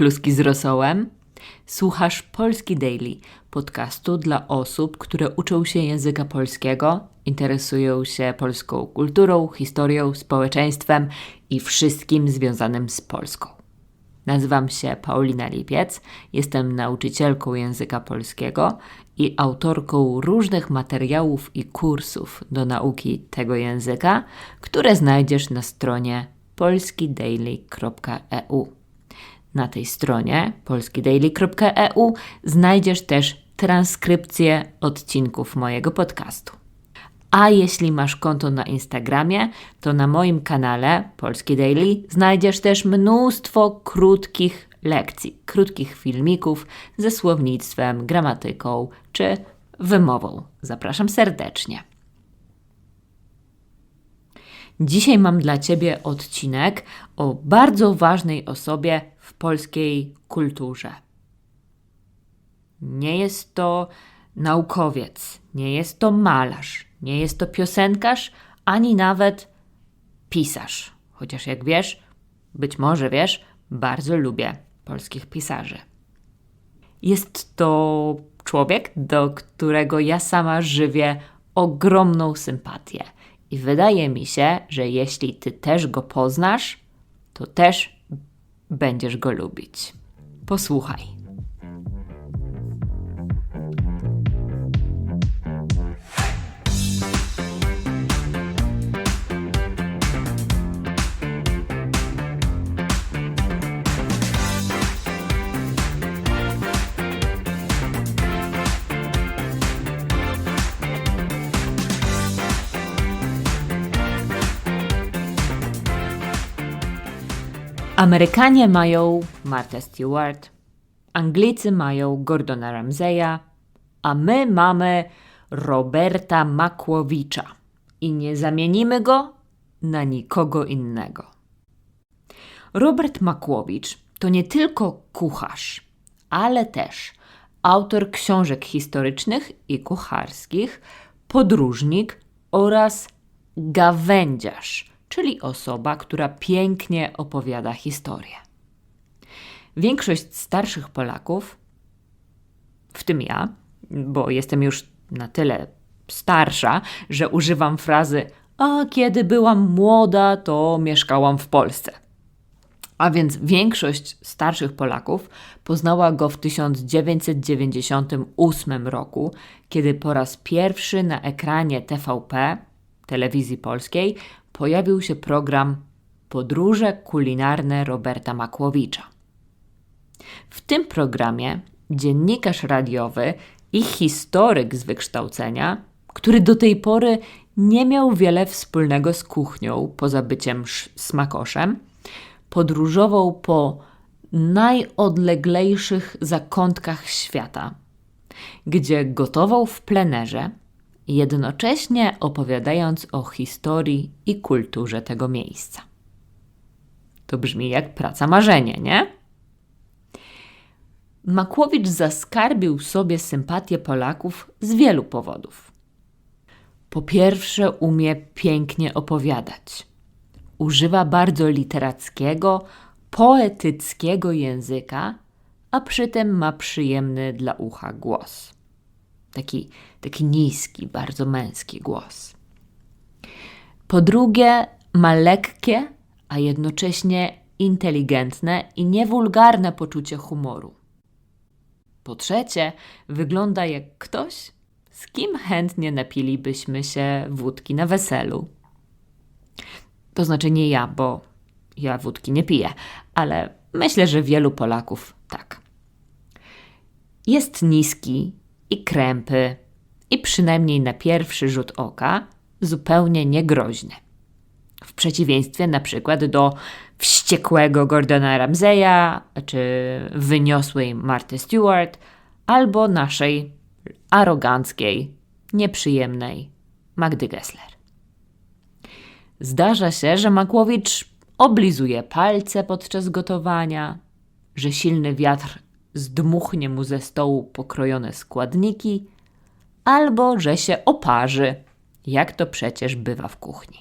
kluski z rosołem. Słuchasz Polski Daily, podcastu dla osób, które uczą się języka polskiego, interesują się polską kulturą, historią, społeczeństwem i wszystkim związanym z Polską. Nazywam się Paulina Lipiec, jestem nauczycielką języka polskiego i autorką różnych materiałów i kursów do nauki tego języka, które znajdziesz na stronie polskidaily.eu. Na tej stronie polskidaily.eu znajdziesz też transkrypcję odcinków mojego podcastu. A jeśli masz konto na Instagramie, to na moim kanale Polski Daily znajdziesz też mnóstwo krótkich lekcji, krótkich filmików ze słownictwem, gramatyką czy wymową. Zapraszam serdecznie. Dzisiaj mam dla Ciebie odcinek o bardzo ważnej osobie w polskiej kulturze. Nie jest to naukowiec, nie jest to malarz, nie jest to piosenkarz, ani nawet pisarz. Chociaż jak wiesz, być może wiesz, bardzo lubię polskich pisarzy. Jest to człowiek, do którego ja sama żywię ogromną sympatię. I wydaje mi się, że jeśli ty też go poznasz, to też będziesz go lubić. Posłuchaj. Amerykanie mają Martha Stewart, Anglicy mają Gordona Ramsaya, a my mamy Roberta Makłowicza i nie zamienimy go na nikogo innego. Robert Makłowicz to nie tylko kucharz, ale też autor książek historycznych i kucharskich, podróżnik oraz gawędziarz – czyli osoba, która pięknie opowiada historię. Większość starszych Polaków, w tym ja, bo jestem już na tyle starsza, że używam frazy: A kiedy byłam młoda, to mieszkałam w Polsce. A więc większość starszych Polaków poznała go w 1998 roku, kiedy po raz pierwszy na ekranie TVP, telewizji polskiej, pojawił się program Podróże kulinarne Roberta Makłowicza. W tym programie dziennikarz radiowy i historyk z wykształcenia, który do tej pory nie miał wiele wspólnego z kuchnią poza byciem smakoszem, podróżował po najodleglejszych zakątkach świata, gdzie gotował w plenerze jednocześnie opowiadając o historii i kulturze tego miejsca. To brzmi jak praca marzenie, nie? Makłowicz zaskarbił sobie sympatię Polaków z wielu powodów. Po pierwsze, umie pięknie opowiadać. Używa bardzo literackiego, poetyckiego języka, a przy tym ma przyjemny dla ucha głos. Taki, taki niski, bardzo męski głos. Po drugie, ma lekkie, a jednocześnie inteligentne i niewulgarne poczucie humoru. Po trzecie, wygląda jak ktoś, z kim chętnie napilibyśmy się wódki na weselu. To znaczy nie ja, bo ja wódki nie piję, ale myślę, że wielu Polaków tak. Jest niski, i krępy, i przynajmniej na pierwszy rzut oka zupełnie niegroźny. W przeciwieństwie na przykład do wściekłego Gordona Ramsaya czy wyniosłej Marty Stewart albo naszej aroganckiej, nieprzyjemnej Magdy Gessler. Zdarza się, że Makłowicz oblizuje palce podczas gotowania, że silny wiatr zdmuchnie mu ze stołu pokrojone składniki, albo że się oparzy, jak to przecież bywa w kuchni.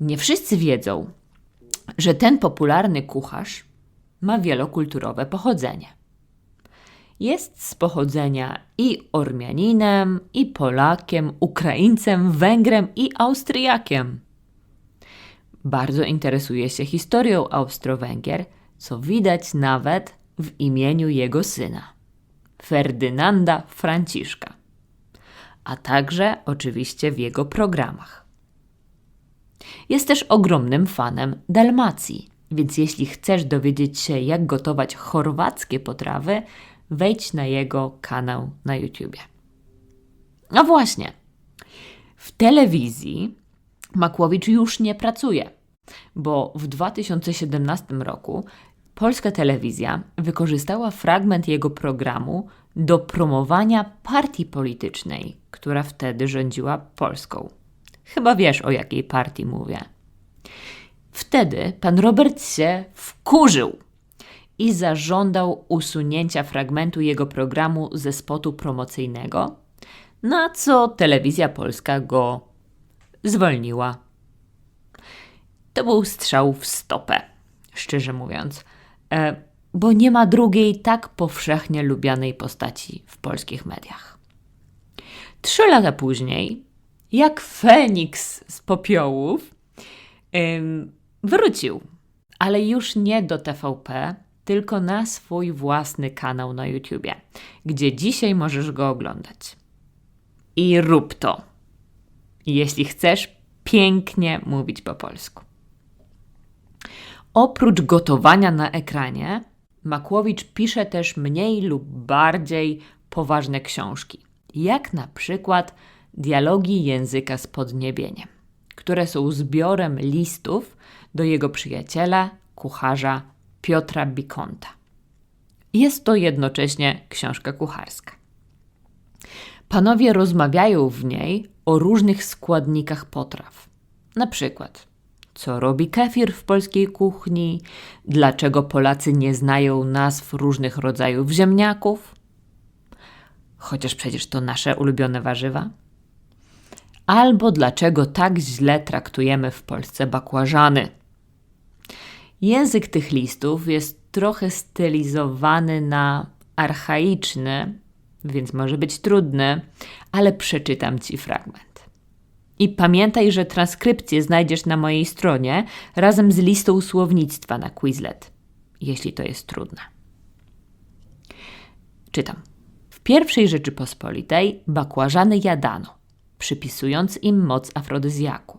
Nie wszyscy wiedzą, że ten popularny kucharz ma wielokulturowe pochodzenie. Jest z pochodzenia i Ormianinem, i Polakiem, Ukraińcem, Węgrem i Austriakiem. Bardzo interesuje się historią Austro-Węgier, co widać nawet w imieniu jego syna Ferdynanda Franciszka, a także oczywiście w jego programach. Jest też ogromnym fanem Dalmacji, więc jeśli chcesz dowiedzieć się, jak gotować chorwackie potrawy, wejdź na jego kanał na YouTubie. No właśnie, w telewizji Makłowicz już nie pracuje, bo w 2017 roku polska telewizja wykorzystała fragment jego programu do promowania partii politycznej, która wtedy rządziła Polską. Chyba wiesz, o jakiej partii mówię. Wtedy pan Robert się wkurzył i zażądał usunięcia fragmentu jego programu ze spotu promocyjnego, na co telewizja polska go zwolniła. To był strzał w stopę, szczerze mówiąc, bo nie ma drugiej tak powszechnie lubianej postaci w polskich mediach. Trzy lata później, jak Feniks z popiołów, wrócił, ale już nie do TVP, tylko na swój własny kanał na YouTubie, gdzie dzisiaj możesz go oglądać. I rób to, jeśli chcesz pięknie mówić po polsku. Oprócz gotowania na ekranie, Makłowicz pisze też mniej lub bardziej poważne książki, jak na przykład Dialogi języka z podniebieniem, które są zbiorem listów do jego przyjaciela, kucharza Piotra Bikonta. Jest to jednocześnie książka kucharska. Panowie rozmawiają w niej o różnych składnikach potraw. Na przykład, co robi kefir w polskiej kuchni, dlaczego Polacy nie znają nazw różnych rodzajów ziemniaków, chociaż przecież to nasze ulubione warzywa, albo dlaczego tak źle traktujemy w Polsce bakłażany. Język tych listów jest trochę stylizowany na archaiczny, więc może być trudny, ale przeczytam ci fragment. I pamiętaj, że transkrypcję znajdziesz na mojej stronie razem z listą słownictwa na Quizlet, jeśli to jest trudne. Czytam. W pierwszej Rzeczypospolitej bakłażany jadano, przypisując im moc afrodyzjaku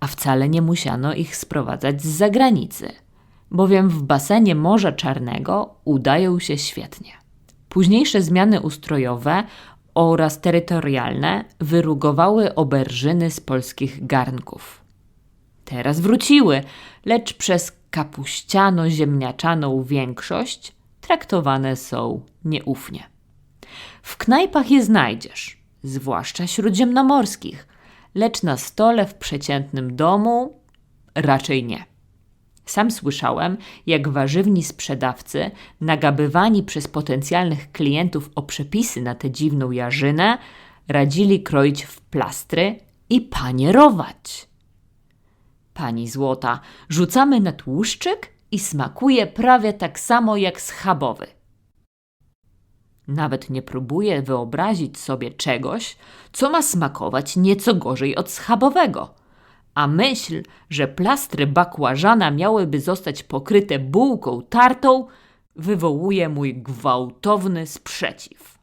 a wcale nie musiano ich sprowadzać z zagranicy, bowiem w basenie Morza Czarnego udają się świetnie. Późniejsze zmiany ustrojowe oraz terytorialne wyrugowały oberżyny z polskich garnków. Teraz wróciły, lecz przez kapuściano-ziemniaczaną większość traktowane są nieufnie. W knajpach je znajdziesz, zwłaszcza śródziemnomorskich, lecz na stole w przeciętnym domu raczej nie. Sam słyszałem, jak warzywni sprzedawcy, nagabywani przez potencjalnych klientów o przepisy na tę dziwną jarzynę, radzili kroić w plastry i panierować. Pani złota, rzucamy na tłuszczyk i smakuje prawie tak samo jak schabowy. Nawet nie próbuję wyobrazić sobie czegoś, co ma smakować nieco gorzej od schabowego. A myśl, że plastry bakłażana miałyby zostać pokryte bułką tartą, wywołuje mój gwałtowny sprzeciw.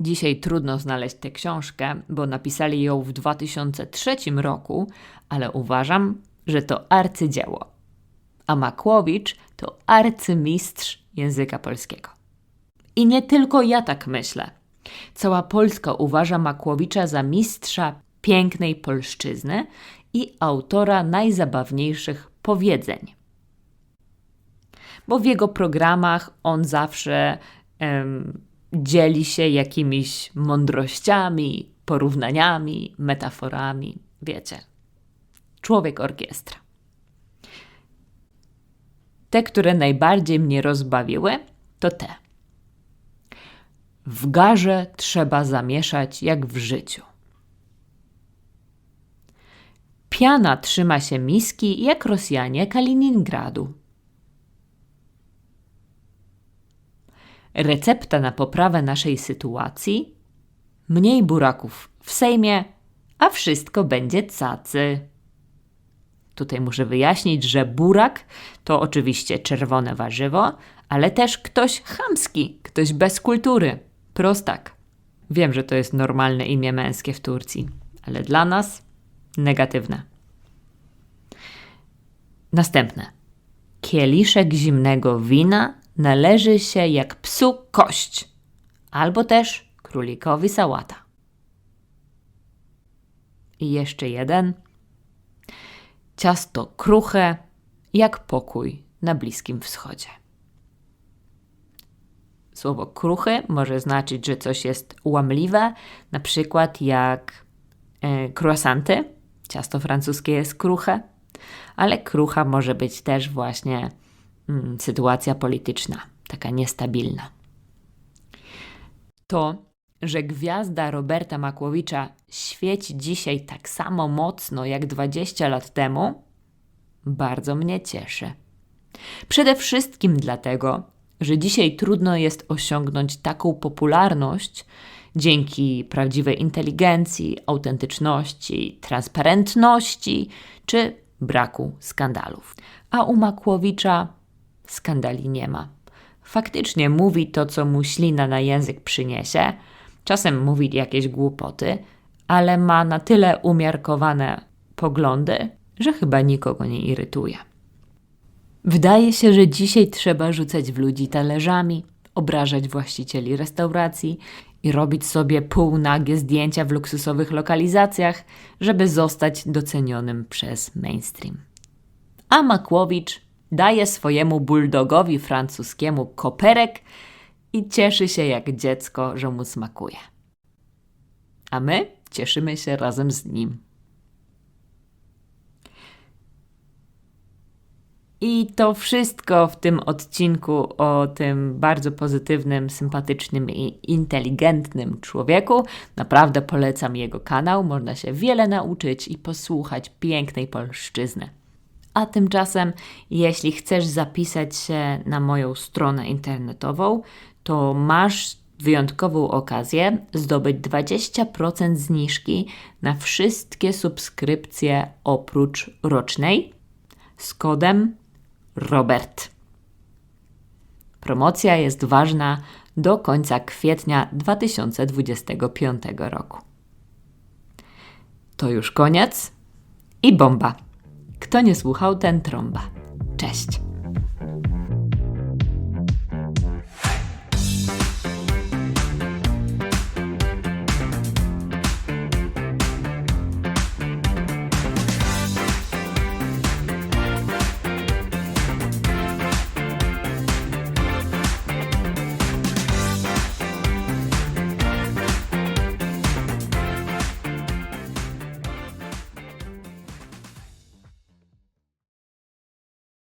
Dzisiaj trudno znaleźć tę książkę, bo napisali ją w 2003 roku, ale uważam, że to arcydzieło. A Makłowicz to arcymistrz języka polskiego. I nie tylko ja tak myślę. Cała Polska uważa Makłowicza za mistrza pięknej polszczyzny i autora najzabawniejszych powiedzeń. Bo w jego programach on zawsze dzieli się jakimiś mądrościami, porównaniami, metaforami. Wiecie, człowiek orkiestra. Te, które najbardziej mnie rozbawiły, to te. W garze trzeba zamieszać jak w życiu. Piana trzyma się miski jak Rosjanie Kaliningradu. Recepta na poprawę naszej sytuacji? Mniej buraków w Sejmie, a wszystko będzie cacy. Tutaj muszę wyjaśnić, że burak to oczywiście czerwone warzywo, ale też ktoś chamski, ktoś bez kultury. Prostak. Wiem, że to jest normalne imię męskie w Turcji, ale dla nas negatywne. Następne. Kieliszek zimnego wina należy się jak psu kość, albo też królikowi sałata. I jeszcze jeden. Ciasto kruche jak pokój na Bliskim Wschodzie. Słowo kruchy może znaczyć, że coś jest łamliwe, na przykład jak e, croissanty. Ciasto francuskie jest kruche, ale krucha może być też właśnie mm, sytuacja polityczna, taka niestabilna. To, że gwiazda Roberta Makłowicza świeci dzisiaj tak samo mocno jak 20 lat temu, bardzo mnie cieszy. Przede wszystkim dlatego, że dzisiaj trudno jest osiągnąć taką popularność dzięki prawdziwej inteligencji, autentyczności, transparentności czy braku skandalów. A u Makłowicza skandali nie ma. Faktycznie mówi to, co mu ślina na język przyniesie, czasem mówi jakieś głupoty, ale ma na tyle umiarkowane poglądy, że chyba nikogo nie irytuje. Wydaje się, że dzisiaj trzeba rzucać w ludzi talerzami, obrażać właścicieli restauracji i robić sobie półnagie zdjęcia w luksusowych lokalizacjach, żeby zostać docenionym przez mainstream. A Makłowicz daje swojemu bulldogowi francuskiemu koperek i cieszy się jak dziecko, że mu smakuje. A my cieszymy się razem z nim. I to wszystko w tym odcinku o tym bardzo pozytywnym, sympatycznym i inteligentnym człowieku. Naprawdę polecam jego kanał, można się wiele nauczyć i posłuchać pięknej polszczyzny. A tymczasem, jeśli chcesz zapisać się na moją stronę internetową, to masz wyjątkową okazję zdobyć 20% zniżki na wszystkie subskrypcje oprócz rocznej z kodem Robert. Promocja jest ważna do końca kwietnia 2025 roku. To już koniec i bomba. Kto nie słuchał, ten trąba. Cześć.